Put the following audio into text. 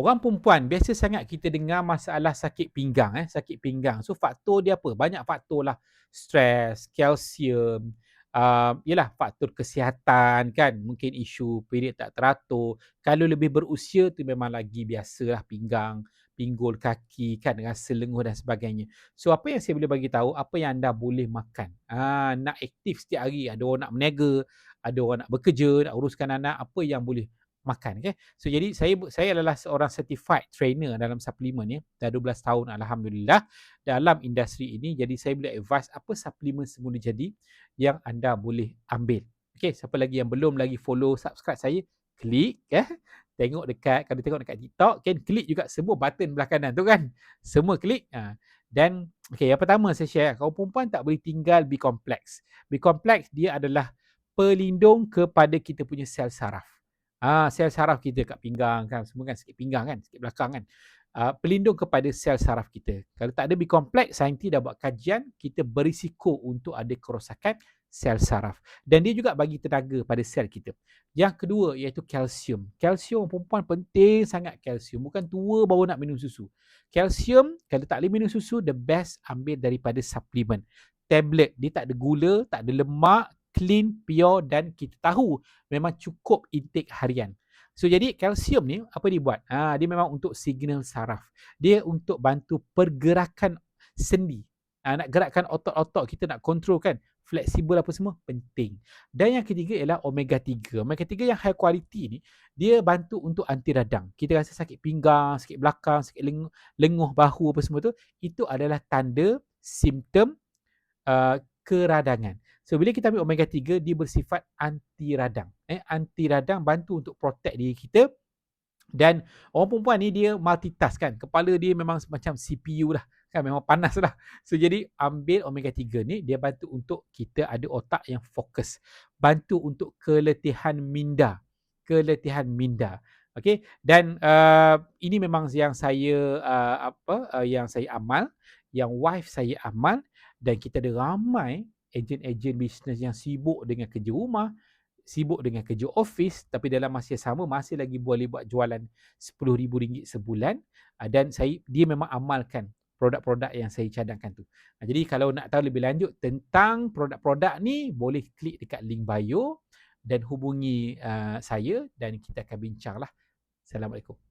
Orang perempuan biasa sangat kita dengar masalah sakit pinggang eh, sakit pinggang. So faktor dia apa? Banyak faktor lah. Stres, kalsium, uh, yalah faktor kesihatan kan. Mungkin isu period tak teratur. Kalau lebih berusia tu memang lagi biasalah pinggang, pinggul kaki kan rasa lenguh dan sebagainya. So apa yang saya boleh bagi tahu apa yang anda boleh makan. Ah nak aktif setiap hari, ada orang nak berniaga, ada orang nak bekerja, nak uruskan anak, apa yang boleh makan okay. So jadi saya saya adalah seorang certified trainer dalam suplemen ya. Dah 12 tahun alhamdulillah dalam industri ini jadi saya boleh advise apa suplemen semula jadi yang anda boleh ambil. Okay, siapa lagi yang belum lagi follow subscribe saya klik ya. Tengok dekat kalau tengok dekat TikTok kan klik juga semua button belah kanan tu kan. Semua klik. Ha. Dan okay, yang pertama saya share kalau perempuan tak boleh tinggal B complex. B complex dia adalah pelindung kepada kita punya sel saraf. Ah, sel saraf kita kat pinggang kan, semua kan sikit pinggang kan, sikit belakang kan. Uh, pelindung kepada sel saraf kita. Kalau tak ada B-complex, saintis dah buat kajian, kita berisiko untuk ada kerosakan sel saraf. Dan dia juga bagi tenaga pada sel kita. Yang kedua iaitu kalsium. Kalsium perempuan penting sangat kalsium. Bukan tua baru nak minum susu. Kalsium, kalau tak boleh minum susu, the best ambil daripada suplemen. Tablet, dia tak ada gula, tak ada lemak, clean, pure dan kita tahu memang cukup intake harian. So jadi kalsium ni apa dia buat? Ha, dia memang untuk signal saraf. Dia untuk bantu pergerakan sendi. Ha, nak gerakkan otot-otot kita nak kontrol kan. Fleksibel apa semua penting. Dan yang ketiga ialah omega 3. Omega 3 yang high quality ni dia bantu untuk anti radang. Kita rasa sakit pinggang, sakit belakang, sakit lenguh, lenguh bahu apa semua tu, itu adalah tanda simptom uh, keradangan. So bila kita ambil omega 3 dia bersifat anti radang. Eh anti radang bantu untuk protect diri kita. Dan orang perempuan ni dia multitask kan. Kepala dia memang macam CPU lah. Kan memang panas lah. So jadi ambil omega 3 ni dia bantu untuk kita ada otak yang fokus. Bantu untuk keletihan minda. Keletihan minda. Okay. Dan uh, ini memang yang saya uh, apa uh, yang saya amal. Yang wife saya amal. Dan kita ada ramai ejen-ejen bisnes yang sibuk dengan kerja rumah, sibuk dengan kerja office tapi dalam masa yang sama masih lagi boleh buat jualan RM10,000 sebulan ah, dan saya dia memang amalkan produk-produk yang saya cadangkan tu. Ah, jadi kalau nak tahu lebih lanjut tentang produk-produk ni boleh klik dekat link bio dan hubungi uh, saya dan kita akan bincanglah. Assalamualaikum.